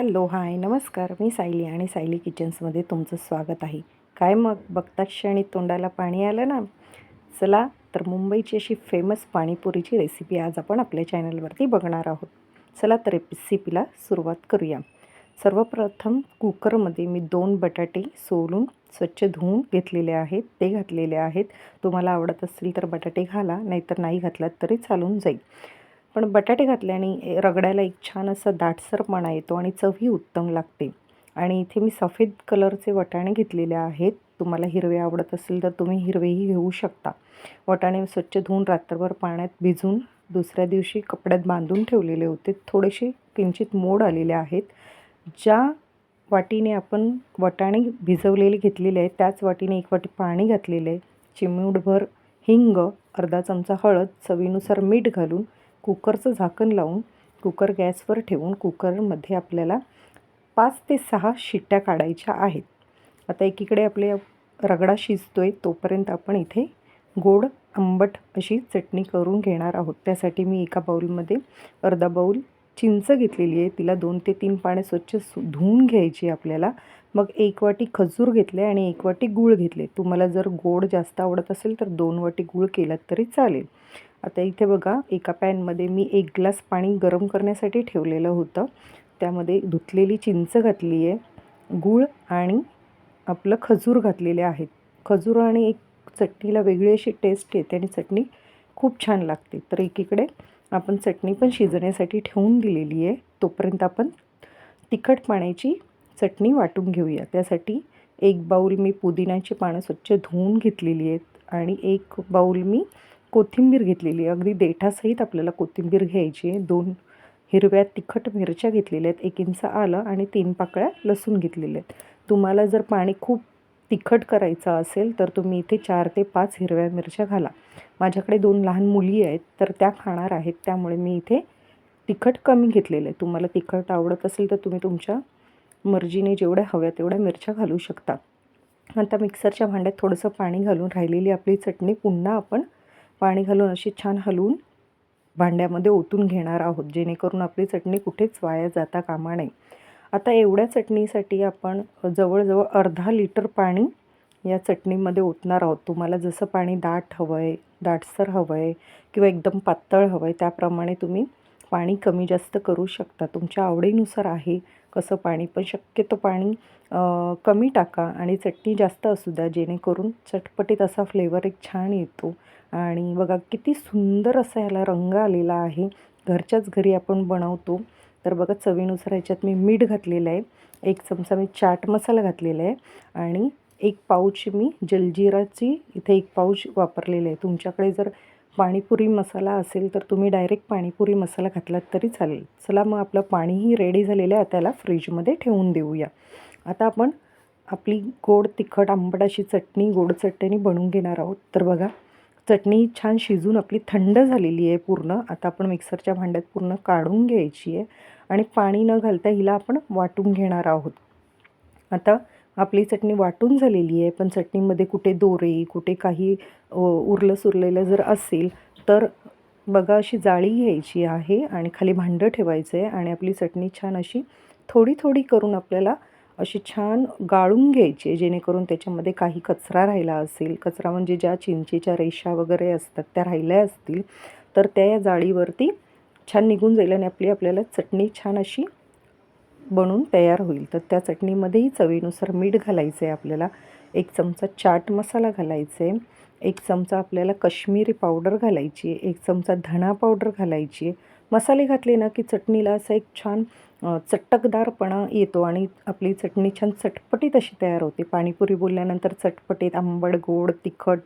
Hello hi नमस्कार. मी सायली आणि सायली किचन्समध्ये तुमचं स्वागत आहे. काय मग? बघता क्षणी तोंडाला पाणी आलं ना? चला तर मुंबईची अशी फेमस पाणीपुरीची रेसिपी आज आपण आपल्या चॅनलवरती बघणार आहोत. चला तर रेसिपीला सुरुवात करूया. सर्वप्रथम कुकरमध्ये मी दोन बटाटे सोलून स्वच्छ धुवून घेतलेले आहेत. ते घातलेले आहेत. तुम्हाला आवडत असतील तर बटाटे घाला नाहीतर नाही घातलात तरी चालून जाईल. पण बटाटे घातल्याने रगड्याला एक छान असं दाटसरपणा येतो आणि चवही उत्तम लागते. आणि इथे मी सफेद कलरचे वटाणे घेतलेले आहेत. तुम्हाला हिरवे आवडत असेल तर तुम्ही हिरवेही घेऊ शकता. वटाणे स्वच्छ धुवून रात्रभर पाण्यात भिजून दुसऱ्या दिवशी कपड्यात बांधून ठेवलेले होते. थोडेसे किंचित मोड आलेले आहेत. ज्या वाटीने आपण वटाणे भिजवलेले घेतलेले आहेत त्याच वाटीने एक वाटी पाणी घातलेले आहे. चिमूटभर हिंग अर्धा चमचा हळद चवीनुसार मीठ घालून कुकरचं झाकण लावून कुकर गॅसवर ठेवून कुकरमध्ये आपल्याला पाच ते सहा शिट्ट्या काढायच्या आहेत. आता एकीकडे आपले रगडा शिजतो आहे तोपर्यंत आपण इथे गोड आंबट अशी चटणी करून घेणार आहोत. त्यासाठी मी एका बाऊलमध्ये अर्धा बाऊल चिंच घेतलेली आहे. तिला दोन ते तीन पाने स्वच्छ सु धुवून घ्यायची आपल्याला. मग एक वाटी खजूर घेतले आणि एक वाटी गूळ घेतले. तुम्हाला जर गोड जास्त आवडत असेल तर दोन वाटी गूळ केलात तरी चालेल. आता इथे बघा एका पॅनमध्ये मी एक ग्लास पाणी गरम करण्यासाठी ठेवलेलं होतं. त्यामध्ये धुतलेली चिंच घातली आहे गूळ आणि आपलं खजूर घातलेले आहेत. खजूर आणि एक चटणीला वेगळी अशी टेस्ट येते आणि चटणी खूप छान लागते. तर एकीकडे आपण चटणी पण शिजण्यासाठी ठेवून दिलेली आहे तोपर्यंत आपण तिखट पाण्याची चटणी वाटून घेऊया. त्यासाठी एक बाऊल मी पुदिन्याची पानं स्वच्छ धुवून घेतलेली आहेत आणि एक बाऊल मी कोथिंबीर घेतलेली आहे. अगदी देठासहित आपल्याला कोथिंबीर घ्यायची आहे. दोन हिरव्या तिखट मिरच्या घेतलेल्या आहेत. एक इंच आलं आणि तीन पाकळ्या लसूण घेतलेल्या आहेत. तुम्हाला जर पाणी खूप तिखट करायचं असेल तर तुम्ही इथे चार ते पाच हिरव्या मिरच्या घाला. माझ्याकडे दोन लहान मुली आहेत तर त्या खाणार आहेत. त्यामुळे मी इथे तिखट कमी घेतलेलं आहे. तुम्हाला तिखट आवडत असेल तर तुम्ही तुमच्या मर्जीने जेवढ्या हव्या तेवढ्या मिरच्या घालू शकता. आता मिक्सरच्या भांड्यात थोडंसं पाणी घालून राहिलेली आपली चटणी पुन्हा आपण पाणी घालून अशी छान हलवून भांड्यामध्ये ओतून घेणार आहोत जेणेकरून आपली चटणी कुठेच वाया जाता कामा नये. आता एवढ्या चटणीसाठी आपण जवळजवळ अर्धा लिटर पाणी या चटणीमध्ये ओतणार आहोत. तुम्हाला जसं पाणी दाट हवं आहे दाटसर हवं आहे किंवा एकदम पातळ हवं आहे त्याप्रमाणे तुम्ही पाणी कमी जास्त करू शकता. तुमच्या आवडीनुसार आहे कसं पाणी पण शक्यतो पाणी कमी टाका आणि चटणी जास्त असू द्या जेणेकरून चटपटीत असा फ्लेवर एक छान येतो. आणि बघा किती सुंदर असा ह्याला रंग आलेला आहे. घरच्याच घरी आपण बनवतो. तर बघा चवीनुसार ह्याच्यात मी मीठ घातलेलं आहे. एक चमचा मी चाट मसाला घातलेला आहे. आणि एक पाऊच मी जलजिराची इथे एक पाऊच वापरलेलं आहे. तुमच्याकडे जर पाणीपुरी मसाला असेल तर तुम्ही डायरेक्ट पाणीपुरी मसाला घातलात तरी चालेल. चला मग आपलं पाणीही रेडी झालेलं आहे. त्याला फ्रीजमध्ये ठेवून देऊया. आता आपण आपली गोड तिखट आंबट अशी चटणी गोड चटणी बनवून घेणार आहोत. तर बघा चटणी छान शिजून आपली थंड झालेली आहे पूर्ण. आता आपण मिक्सरच्या भांड्यात पूर्ण काढून घ्यायची आहे. आणि पाणी न घालता हिला आपण वाटून घेणार आहोत. आता आपली चटणी वाटून झालेली आहे पण चटणीमध्ये कुठे दोरे कुठे काही उरलं सुरलेलं जर असेल तर बघा अशी जाळी घ्यायची आहे आणि खाली भांडं ठेवायचं आहे आणि आपली चटणी छान अशी थोडी थोडी करून आपल्याला अशी छान गाळून घ्यायची आहे जेणेकरून त्याच्यामध्ये काही कचरा राहिला असेल. कचरा म्हणजे ज्या चिंचेच्या रेषा वगैरे असतात त्या राहिल्या असतील तर त्या या जाळीवरती छान निघून जाईल आणि आपली आपल्याला चटणी छान अशी बनून तयार होईल. तर त्या चटणीमध्येही चवीनुसार मीठ घालायचं आहे आपल्याला. एक चमचा चाट मसाला घालायचा आहे एक चमचा आपल्याला कश्मीरी पावडर घालायची आहे एक चमचा धणा पावडर घालायची आहे मसाले घातले ना की चटणीला असं एक छान चटकदारपणा येतो आणि आपली चटणी छान चटपटीत अशी तयार होते. पाणीपुरी बोलल्यानंतर चटपटीत आंबट गोड तिखट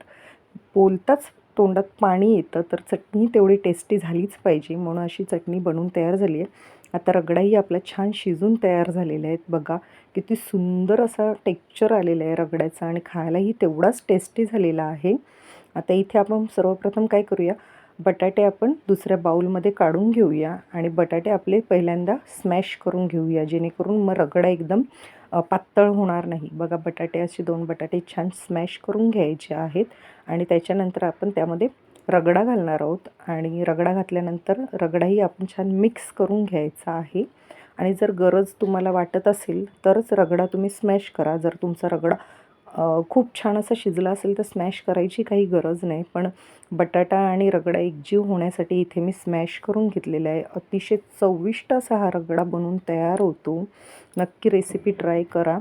बोलताच तोंडात पाणी येतं. तर चटणी तेवढी टेस्टी झालीच पाहिजे. म्हणून अशी चटणी बनवून तयार झाली आहे आता रगडाही आपला छान शिजून तयार झालेल्या आहेत. बघा किती सुंदर असा टेक्चर आलेला आहे रगड्याचा आणि खायलाही तेवढाच टेस्टी झालेला आहे. आता इथे आपण सर्वप्रथम काय करूया? बटाटे आपण दुसऱ्या बाऊलमध्ये काढून घेऊया आणि बटाटे आपले पहिल्यांदा स्मॅश करून घेऊया जेणेकरून मग रगडा एकदम पातळ होणार नाही. बघा बटाटे असे दोन बटाटे छान स्मॅश करून घ्यायचे आहेत आणि त्याच्यानंतर आपण त्यामध्ये रगडा घालणार आहोत आणि रगडा घातल्यानंतर रगडाही आपण छान मिक्स करून घ्यायचा आहे. आणि जर गरज तुम्हाला वाटत असेल तरच रगडा तुम्ही स्मॅश करा. जर तुमचा रगडा खूप छान असा शिजला असेल तर स्मॅश करायची काही गरज नाही. पण बटाटा आणि रगडा एकजीव होण्यासाठी इथे मी स्मॅश करून घेतलेला आहे. अतिशय चविष्ट असा हा रगडा बनवून तयार होतो. नक्की रेसिपी ट्राय करा.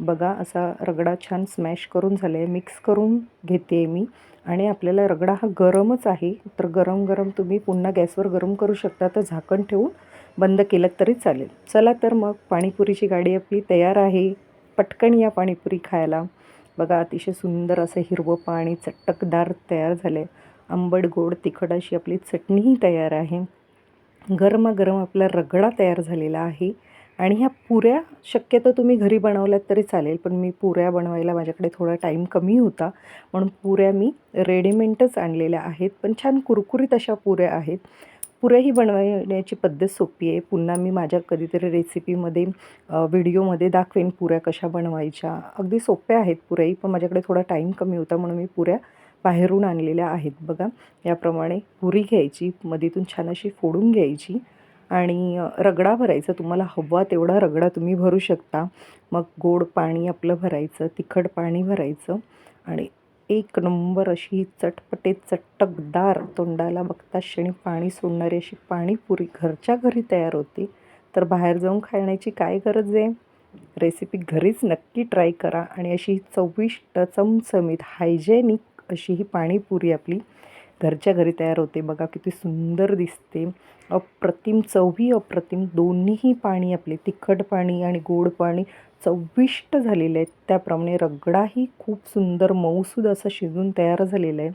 बघा असा रगडा छान स्मॅश करून झाला आहे मिक्स करून घेते आहे मी. आणि आपल्याला रगडा हा गरमच आहे. तर गरम गरम तुम्ही पुन्हा गॅसवर गरम करू शकता. तर झाकण ठेवून बंद केलं तरी चालेल. चला तर मग पाणीपुरीची गाडी आपली तयार आहे. पटकन या पाणीपुरी खायला. बघा अतिशय सुंदर असं हिरवं पाणी चटकदार तयार झालं आहे आंबट गोड तिखट अशी आपली चटणीही तयार आहे. गरमागरम आपला रगडा तयार झालेला आहे. आणि ह्या पुऱ्या शक्यतो तुम्ही घरी बनवल्यात तरी चालेल पण मी पुऱ्या बनवायला माझ्याकडे थोडा टाईम कमी होता. म्हणून पुऱ्या मी रेडीमेडच आणलेल्या आहेत. पण छान कुरकुरीत अशा पुऱ्या आहेत. पुऱ्याही बनवण्याची पद्धत सोपी आहे. पुन्हा मी माझ्या कधीतरी रेसिपीमध्ये व्हिडिओमध्ये दाखवेन पुऱ्या कशा बनवायच्या. अगदी सोप्या आहेत पुऱ्याही पण माझ्याकडे थोडा टाईम कमी होता म्हणून मी पुऱ्या बाहेरून आणलेल्या आहेत. बघा याप्रमाणे पुरी घ्यायची मधीतून छान अशी फोडून घ्यायची. आणि रगडा भरायचा. तुम्हाला हवा तेवढा रगडा तुम्ही भरू शकता. मग गोड पाणी आपलं भरायचं तिखट पाणी भरायचं आणि एक नंबर अशी चटपटे चटकदार तोंडाला बघता क्षणी पाणी सोडणारी अशी पाणीपुरी घरच्या घरी तयार होती. तर बाहेर जाऊन खाण्याची काय गरज आहे? रेसिपी घरीच नक्की ट्राय करा आणि अशी चविष्ट चमचमीत हायजेनिक अशी ही पाणीपुरी आपली घरच्या घरी तयार होते. बघा किती सुंदर दिसते. अप्रतिम चवही अप्रतिम दोन्हीही पाणी आपले तिखट पाणी आणि गोड पाणी चविष्ट झालेले आहेत. त्याप्रमाणे रगडाही खूप सुंदर मऊसूद असा शिजून तयार झालेला आहे.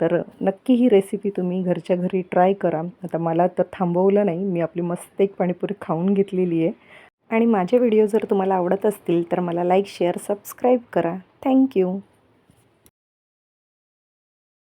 तर नक्की ही रेसिपी तुम्ही घरच्या घरी ट्राय करा. आता मला तर थांबवलं नाही. मी आपली मस्त एक पाणीपुरी खाऊन घेतलेली आहे. आणि माझे व्हिडिओ जर तुम्हाला आवडत असतील तर मला लाईक शेअर सबस्क्राईब करा. Thank you